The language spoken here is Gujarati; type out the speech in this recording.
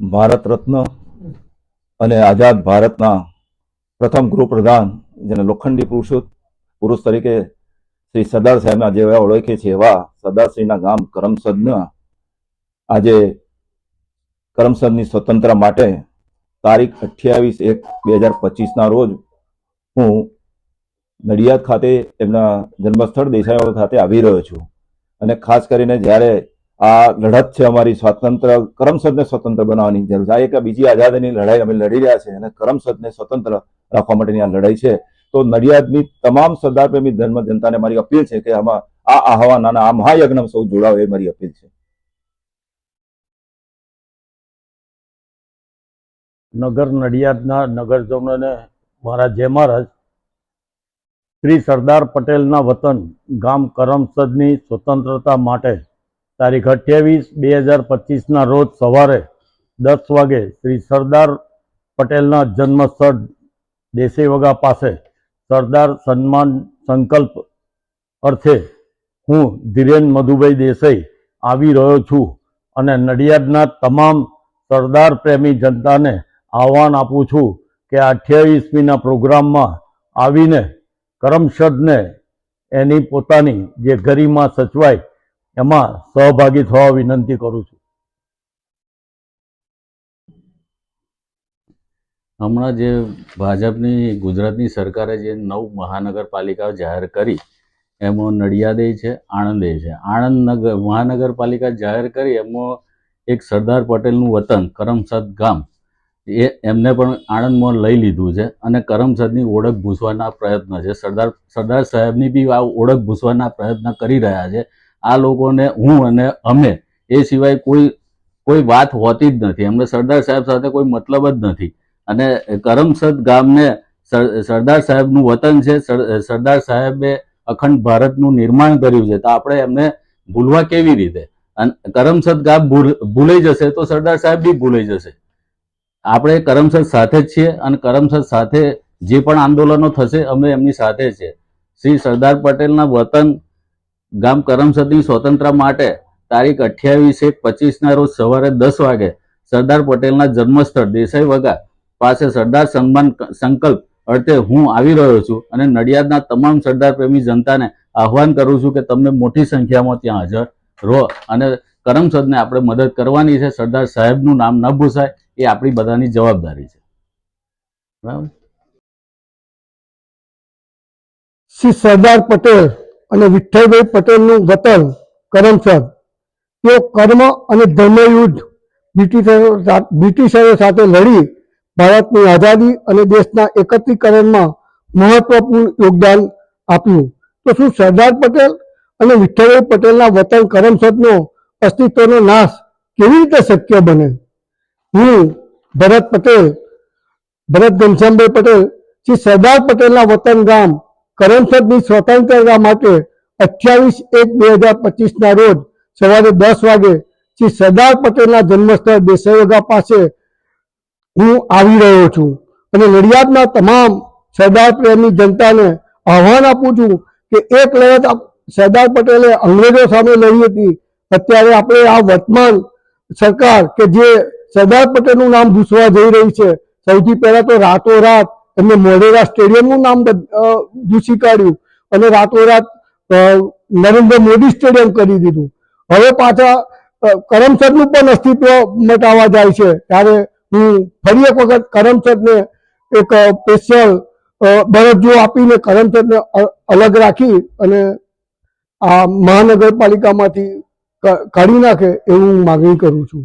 ભારત રત્ન અને આઝાદ ભારતના પ્રથમ ગૃહપ્રધાન જેને લોખંડી પુરુષો પુરુષ તરીકે શ્રી સરદાર સાહેબના જેવા ઓળખે છે એવા સરદારશ્રીના ગામ કરમસદના આજે કરમસદની સ્વતંત્ર માટે તારીખ અઠ્યાવીસ એક બે હજાર પચીસના રોજ હું નડિયાદ ખાતે એમના જન્મસ્થળ દેસાઈવાડ ખાતે આવી રહ્યો છું. અને ખાસ કરીને જ્યારે આ લડત છે અમારી સ્વતંત્ર, કરમસદને સ્વતંત્ર બનાવવાની જરૂર છે. આ એક બીજી આઝાદીની લડાઈ અમે લડી રહ્યા છે અને કરમસદને સ્વતંત્ર રાખવા માટેની આ લડાઈ છે. તો નડિયાદની તમામ સરદાર પ્રેમી ધર્મ જનતાને મારી અપીલ છે કે આમાં આ આહવાન અને આ મહાયજ્ઞમાં સૌ જોડાવ એ મારી અપીલ છે. નગર નડિયાદના નગરજનોને મારા જય મહારાજ. શ્રી સરદાર પટેલના વતન ગામ કરમસદની સ્વતંત્રતા માટે તારીખ અઠ્યાવીસ બે હજાર પચીસના રોજ સવારે દસ વાગે શ્રી સરદાર પટેલના જન્મસ્થળ દેસાઈવગા પાસે સરદાર સન્માન સંકલ્પ અર્થે હું ધીરેન મધુભાઈ દેસાઈ આવી રહ્યો છું અને નડિયાદના તમામ સરદાર પ્રેમી જનતાને આહવાન આપું છું કે અઠ્યાવીસમીના પ્રોગ્રામમાં આવીને કરમશદને એની પોતાની જે ગરિમા સચવાય એમાં સહભાગી થવા વિનંતી કરું છું. હમણાં જે ભાજપની, ગુજરાતની સરકારે જે નવ મહાનગરપાલિકાઓ જાહેર કરી, એમાં નડિયાદે છે, આણંદે છે. આણંદ નગર, મહાનગરપાલિકા જાહેર કરી, એમાં એક સરદાર પટેલનું વતન, કરમસદ ગામ, એ એમને પણ આણંદમાં લઈ લીધું છે અને કરમસદની ઓળખ ભૂસવાના પ્રયત્ન છે. સરદાર સરદાર સાહેબની બી આ ઓળખ ભૂસવાના પ્રયત્ન કરી રહ્યા છે. આ લોકોને હું અને અમે એ સિવાય કોઈ કોઈ વાત હોતી જ નથી. અમને સરદાર સાહેબ સાથે કોઈ મતલબ જ નથી. અને કરમસદ ગામને સર- સરદાર સાહેબનું વતન છે, સર- સરદાર સાહેબે અખંડ ભારતનું નિર્માણ કર્યું છે, તો આપણે એમને ભૂલવા કેવી રીતે? અને, કરમસદ ગામ ભૂલાઈ જશે તો સરદાર સાહેબ બી ભૂલાઈ જશે. આપણે કરમસદ સાથે જ છીએ અને કરમસદ સાથે જે પણ આંદોલનો થશે, અમે એમની સાથે છીએ. શ્રી સરદાર પટેલના વતન ગામ કરમસદની સ્વતંત્ર માટે તારીખ અઠ્યાવીસ એક પચીસના રોજ સવારે દસ વાગે સરદાર પટેલના જન્મસ્થળ દેસાઈ વગા પાસે સરદાર સન્માન સંકલ્પ અર્થે હું આવી રહ્યો છું અને નડિયાદના તમામ સરદાર પ્રેમી જનતાને આહવાન કરું છું કે તમને મોટી સંખ્યામાં ત્યાં હાજર રહો અને કરમસદને આપણે મદદ કરવાની છે. સરદાર સાહેબનું નામ ન ભૂસાય, એ આપણી બધાની જવાબદારી છે. બરાબર? શ્રી સરદાર પટેલ અને વિઠ્ઠલભાઈ પટેલનું વતન કરમસદ તેઓ કર્મ અને ધર્મયુદ્ધ બ્રિટિશરો બ્રિટિશરો સાથે લડી ભારતની આઝાદી અને દેશના એકત્રીકરણમાં મહત્વપૂર્ણ યોગદાન આપ્યું. તો શું સરદાર પટેલ અને વિઠ્ઠલભાઈ પટેલના વતન કરમસદનો અસ્તિત્વનો નાશ કેવી રીતે શક્ય બને? હું ભરત પટેલ, ભરત ઘનશ્યામભાઈ પટેલ, શ્રી સરદાર પટેલના વતન ગામ કરમસદની સ્વતંત્રતા માટે અઠ્યાવીસ એક બે હજાર પચીસના રોજ સવારે દસ વાગે શ્રી સરદાર પટેલના જન્મસ્થળ દેસાઈવગા પાસે હું આવી રહ્યો છું. અને નડિયાદના તમામ સરદાર પ્રેમી જનતાને આહવાન આપું છું કે એક લડત સરદાર પટેલે અંગ્રેજો સામે લડી હતી. અત્યારે આપણે આ વર્તમાન સરકાર કે જે સરદાર પટેલનું નામ ભૂસવા જઈ રહી છે, સૌથી પહેલા તો રાતોરાત એમને મોઢેરા સ્ટેડિયમનું નામ ભૂસી કાઢ્યું અને રાતોરાત નરેન્દ્ર મોદી સ્ટેડિયમ કરી દીધું. હવે પાછા કરમસદનું પણ અસ્તિત્વ મટાવા જાય છે. ત્યારે હું ફરી એક વખત કરમસદને એક સ્પેશિયલ દરજ્જો આપીને કરમસદને અલગ રાખી અને આ મહાનગરપાલિકામાંથી કાઢી નાખે એવું હું માગણી કરું છું.